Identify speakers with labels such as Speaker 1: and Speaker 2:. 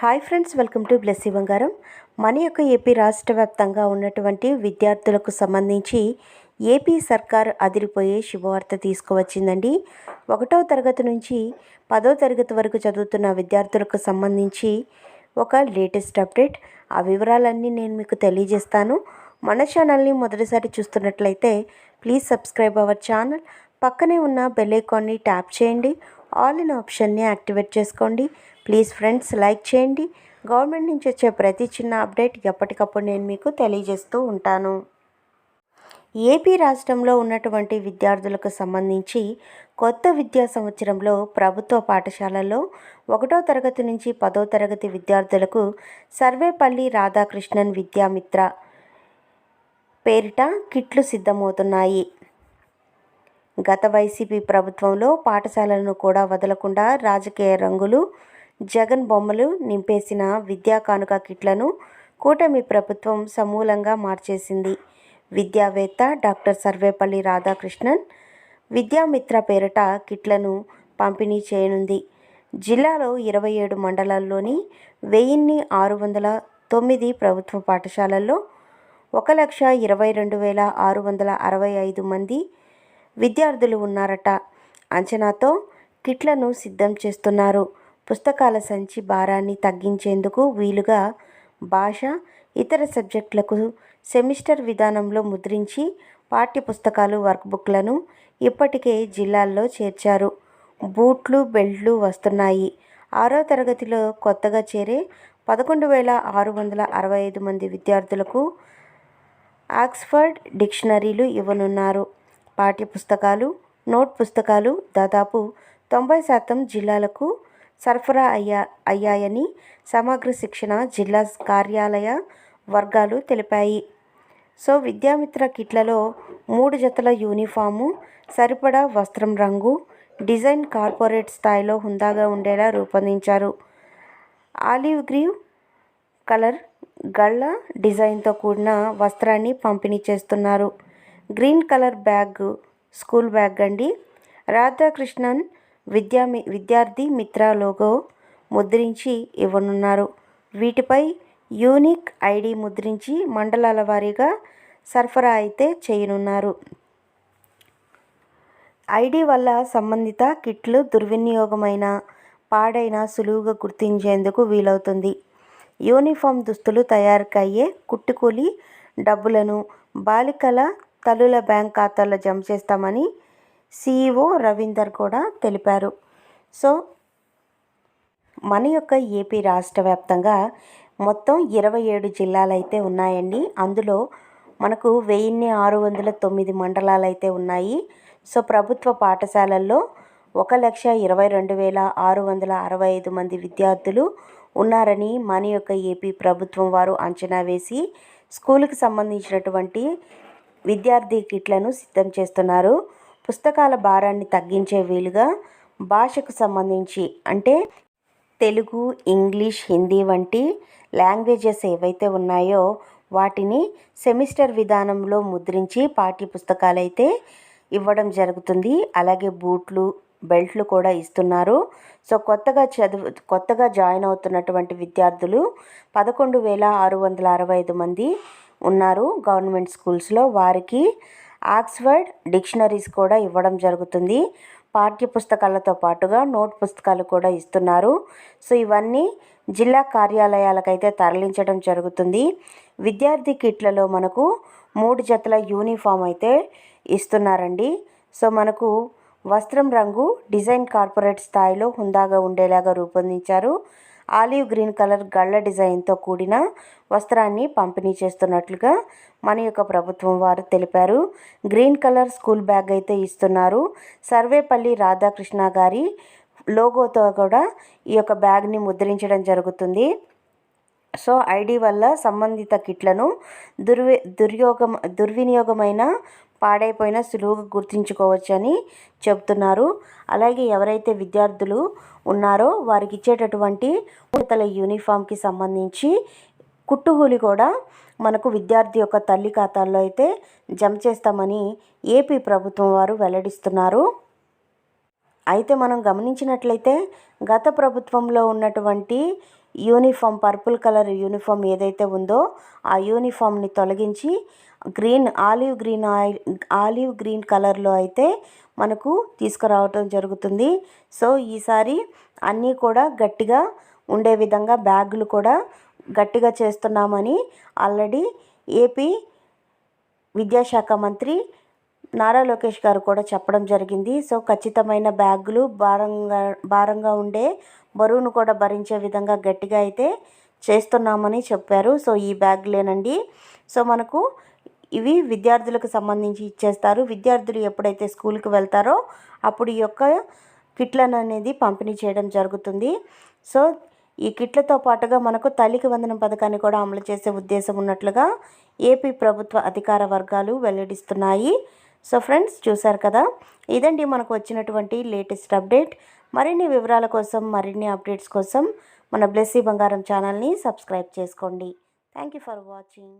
Speaker 1: Hi friends welcome to Blessy Bangaram. మన యొక్క AP రాష్ట్ర వ్యాప్తంగా ఉన్నటువంటి విద్యార్థులకు సంబంధించి ఏపీ సర్కార్ అదిరిపోయే శుభవార్త తీసుకువచ్చిందండి. ఒకటో తరగతి నుంచి పదో తరగతి వరకు చదువుతున్న విద్యార్థులకు సంబంధించి ఒక లేటెస్ట్ అప్డేట్. ఆ వివరాలన్నీ నేను మీకు తెలియజేస్తాను. మన ఛానల్ని మొదటిసారి చూస్తున్నట్లయితే ప్లీజ్ సబ్స్క్రైబ్ అవర్ ఛానల్. పక్కనే ఉన్న బెల్ ఐకాన్ని ట్యాప్ చేయండి. ఆల్ ఇన్ ఆప్షన్ని యాక్టివేట్ చేసుకోండి. ప్లీజ్ ఫ్రెండ్స్ లైక్ చేయండి. గవర్నమెంట్ నుంచి వచ్చే ప్రతి చిన్న అప్డేట్ ఎప్పటికప్పుడు నేను మీకు తెలియజేస్తూ ఉంటాను. ఏపీ రాష్ట్రంలో ఉన్నటువంటి విద్యార్థులకు సంబంధించి కొత్త విద్యా సంవత్సరంలో ప్రభుత్వ పాఠశాలల్లో ఒకటో తరగతి నుంచి పదో తరగతి విద్యార్థులకు సర్వేపల్లి రాధాకృష్ణన్ విద్యామిత్ర పేరిట కిట్లు సిద్ధమవుతున్నాయి. గత వైసీపీ ప్రభుత్వంలో పాఠశాలలను కూడా వదలకుండా రాజకీయ రంగులు జగన్ బొమ్మలు నింపేసిన విద్యా కానుక కిట్లను కూటమి ప్రభుత్వం సమూలంగా మార్చేసింది. విద్యావేత్త డాక్టర్ సర్వేపల్లి రాధాకృష్ణన్ విద్యామిత్ర పేరిట కిట్లను పంపిణీ చేయనుంది. జిల్లాలో ఇరవై ఏడు మండలాల్లోని వెయ్యిన్ని ఆరు వందల తొమ్మిది ప్రభుత్వ పాఠశాలల్లో ఒక లక్ష ఇరవై రెండు వేల ఆరు వందల అరవై ఐదు మంది విద్యార్థులు ఉన్నారట. అంచనాతో కిట్లను సిద్ధం చేస్తున్నారు. పుస్తకాల సంచి భారాన్ని తగ్గించేందుకు వీలుగా భాష ఇతర సబ్జెక్టులకు సెమిస్టర్ విధానంలో ముద్రించి పాఠ్యపుస్తకాలు వర్క్బుక్లను ఇప్పటికే జిల్లాల్లో చేర్చారు. బూట్లు బెల్ట్లు వస్తున్నాయి. ఆరో తరగతిలో కొత్తగా చేరే పదకొండు వేల ఆరు వందల అరవై ఐదు మంది విద్యార్థులకు ఆక్స్ఫర్డ్ డిక్షనరీలు ఇవ్వనున్నారు. పాఠ్య పుస్తకాలు నోట్ పుస్తకాలు దాదాపు తొంభై శాతం జిల్లాలకు సరఫరా అయ్యా అయ్యాయని సమగ్ర శిక్షణ జిల్లా కార్యాలయ వర్గాలు తెలిపాయి. సో విద్యామిత్ర కిట్లలో మూడు జతల యూనిఫాము సరిపడా వస్త్రం రంగు డిజైన్ కార్పొరేట్ స్థాయిలో హుందాగా ఉండేలా రూపొందించారు. ఆలివ్ గ్రీవ్ కలర్ గళ్ళ డిజైన్తో కూడిన వస్త్రాన్ని పంపిణీ చేస్తున్నారు. Green colour bag school bag అండి. రాధాకృష్ణన్ విద్యా విద్యార్థి మిత్ర లోగో ముద్రించి ఇవ్వనున్నారు. వీటిపై యూనిక్ ఐడి ముద్రించి మండలాల వారీగా సరఫరా అయితే చేయనున్నారు. ఐడి వల్ల సంబంధిత కిట్లు దుర్వినియోగమైన పాడైన సులువుగా గుర్తించేందుకు వీలవుతుంది. యూనిఫామ్ దుస్తులు తయారుకయ్యే కుట్టుకూలి డబ్బులను బాలికల తల్లుల బ్యాంక్ ఖాతాల్లో జమ చేస్తామని సిఇఓ రవీందర్ కూడా తెలిపారు. సో మన యొక్క ఏపీ రాష్ట్ర వ్యాప్తంగా మొత్తం ఇరవై ఏడు జిల్లాలు అయితే ఉన్నాయండి. అందులో మనకు వెయ్యిన్ని ఆరు వందల తొమ్మిది మండలాలు అయితే ఉన్నాయి. సో ప్రభుత్వ పాఠశాలల్లో ఒక లక్ష ఇరవై రెండు వేల ఆరు వందల అరవై ఐదు మంది విద్యార్థులు ఉన్నారని మన యొక్క ఏపీ ప్రభుత్వం వారు అంచనా వేసి స్కూల్కి సంబంధించినటువంటి విద్యార్థి కిట్లను సిద్ధం చేస్తున్నారు. పుస్తకాల భారాన్ని తగ్గించే వీలుగా భాషకు సంబంధించి అంటే తెలుగు ఇంగ్లీష్ హిందీ వంటి లాంగ్వేజెస్ ఏవైతే ఉన్నాయో వాటిని సెమిస్టర్ విధానంలో ముద్రించి పాఠ్యపుస్తకాలు అయితే ఇవ్వడం జరుగుతుంది. అలాగే బూట్లు బెల్ట్లు కూడా ఇస్తున్నారు. సో కొత్తగా చదువు కొత్తగా జాయిన్ అవుతున్నటువంటి విద్యార్థులు పదకొండు వేల ఆరు వందల అరవై ఐదు మంది ఉన్నారు. గవర్నమెంట్ స్కూల్స్లో వారికి ఆక్స్ఫర్డ్ డిక్షనరీస్ కూడా ఇవ్వడం జరుగుతుంది. పాఠ్య పుస్తకాలతో పాటుగా నోట్ పుస్తకాలు కూడా ఇస్తున్నారు. సో ఇవన్నీ జిల్లా కార్యాలయాలకైతే తరలించడం జరుగుతుంది. విద్యార్థి కిట్లలో మనకు మూడు జతల యూనిఫామ్ అయితే ఇస్తున్నారండి. సో మనకు వస్త్రం రంగు డిజైన్ కార్పొరేట్ స్థాయిలో హుందాగా ఉండేలాగా రూపొందించారు. ఆలివ్ గ్రీన్ కలర్ గళ్ళ డిజైన్తో కూడిన వస్త్రాన్ని పంపిణీ చేస్తున్నట్లుగా మన యొక్క ప్రభుత్వం వారు తెలిపారు. గ్రీన్ కలర్ స్కూల్ బ్యాగ్ అయితే ఇస్తున్నారు. సర్వేపల్లి రాధాకృష్ణ గారి లోగోతో కూడా ఈ యొక్క బ్యాగ్ని ముద్రించడం జరుగుతుంది. సో ఐడి వల్ల సంబంధిత కిట్లను దుర్వి దుర్యోగం దుర్వినియోగమైన పాడైపోయిన సులువుగా గుర్తించుకోవచ్చని చెబుతున్నారు. అలాగే ఎవరైతే విద్యార్థులు ఉన్నారో వారికి ఇచ్చేటటువంటి తల యూనిఫామ్కి సంబంధించి కుట్టుగూలి కూడా మనకు విద్యార్థి యొక్క తల్లి ఖాతాల్లో అయితే జమ చేస్తామని ఏపీ ప్రభుత్వం వారు వెల్లడిస్తున్నారు. అయితే మనం గమనించినట్లయితే గత ప్రభుత్వంలో ఉన్నటువంటి యూనిఫామ్ పర్పుల్ కలర్ యూనిఫామ్ ఏదైతే ఉందో ఆ యూనిఫామ్ని తొలగించి green olive green oil olive green కలర్లో అయితే మనకు తీసుకురావటం జరుగుతుంది. సో ఈసారి అన్నీ కూడా గట్టిగా ఉండే విధంగా బ్యాగులు కూడా గట్టిగా చేస్తున్నామని ఆల్రెడీ ఏపీ విద్యాశాఖ మంత్రి నారా లోకేష్ గారు కూడా చెప్పడం జరిగింది. సో ఖచ్చితమైన బ్యాగులు భారంగా భారంగా ఉండే బరువును కూడా భరించే విధంగా గట్టిగా అయితే చేస్తున్నామని చెప్పారు. సో ఈ బ్యాగ్లేనండి. సో మనకు ఇవి విద్యార్థులకు సంబంధించి ఇచ్చేస్తారు. విద్యార్థులు ఎప్పుడైతే స్కూల్కి వెళ్తారో అప్పుడు ఈ యొక్క కిట్లను అనేది పంపిణీ చేయడం జరుగుతుంది. సో ఈ కిట్లతో పాటుగా మనకు తల్లికి వందనం పథకాన్ని కూడా అమలు చేసే ఉద్దేశం ఉన్నట్లుగా ఏపీ ప్రభుత్వ అధికార వర్గాలు వెల్లడిస్తున్నాయి. సో ఫ్రెండ్స్ చూసారు కదా? ఇదండి మనకు వచ్చినటువంటి లేటెస్ట్ అప్డేట్. మరిన్ని వివరాల కోసం మరిన్ని అప్డేట్స్ కోసం మన బ్లెస్సీ బంగారం ఛానల్ని సబ్స్క్రైబ్ చేసుకోండి. Thank you for watching.